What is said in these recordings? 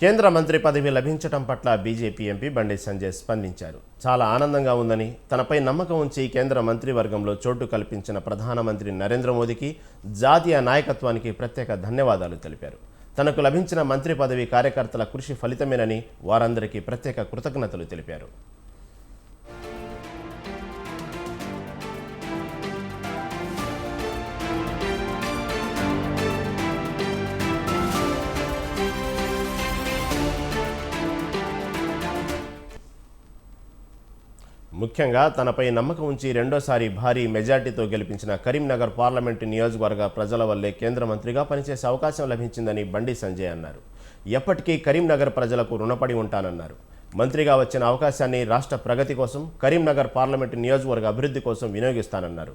కేంద్ర మంత్రి పదవి లభించటం పట్ల బీజేపీ ఎంపీ బండి సంజయ్ స్పందించారు. చాలా ఆనందంగా ఉందని తనపై నమ్మకం ఉంచి కేంద్ర మంత్రివర్గంలో చోటు కల్పించిన ప్రధానమంత్రి నరేంద్ర మోదీకి జాతీయ నాయకత్వానికి ప్రత్యేక ధన్యవాదాలు తెలిపారు. తనకు లభించిన మంత్రి పదవి కార్యకర్తల కృషి ఫలితమేనని వారందరికీ ప్రత్యేక కృతజ్ఞతలు తెలిపారు. ముఖ్యంగా తనపై నమ్మకం ఉంచి రెండోసారి భారీ మెజార్టీతో గెలిపించిన కరీంనగర్ పార్లమెంటు నియోజకవర్గ ప్రజల వల్లే కేంద్ర మంత్రిగా పనిచేసే అవకాశం లభించిందని బండి సంజయ్ అన్నారు. ఎప్పటికీ కరీంనగర్ ప్రజలకు రుణపడి ఉంటానన్నారు. మంత్రిగా వచ్చిన అవకాశాన్ని రాష్ట్ర ప్రగతి కోసం కరీంనగర్ పార్లమెంటు నియోజకవర్గ అభివృద్ధి కోసం వినియోగిస్తానన్నారు.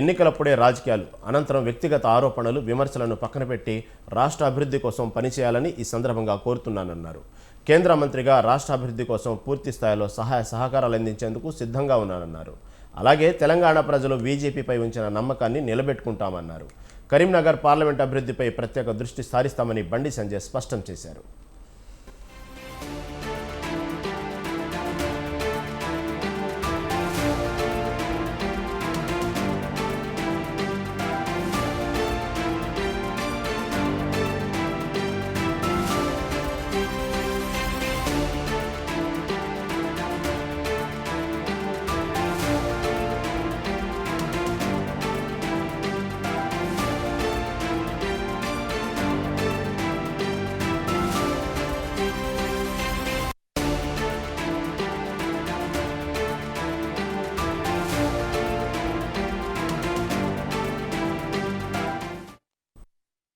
ఎన్నికలప్పుడే రాజకీయాలు అనంతరం వ్యక్తిగత ఆరోపణలు విమర్శలను పక్కన పెట్టి రాష్ట్ర అభివృద్ధి కోసం పనిచేయాలని ఈ సందర్భంగా కోరుతున్నానన్నారు. కేంద్ర మంత్రిగా రాష్ట్ర అభివృద్ధి కోసం పూర్తి స్థాయిలో సహాయ సహకారాలు అందించేందుకు సిద్ధంగా ఉన్నానన్నారు. అలాగే తెలంగాణ ప్రజలు బీజేపీపై ఉంచిన నమ్మకాన్ని నిలబెట్టుకుంటామన్నారు. కరీంనగర్ పార్లమెంట్ అభివృద్ధిపై ప్రత్యేక దృష్టి సారిస్తామని బండి సంజయ్ స్పష్టం చేశారు.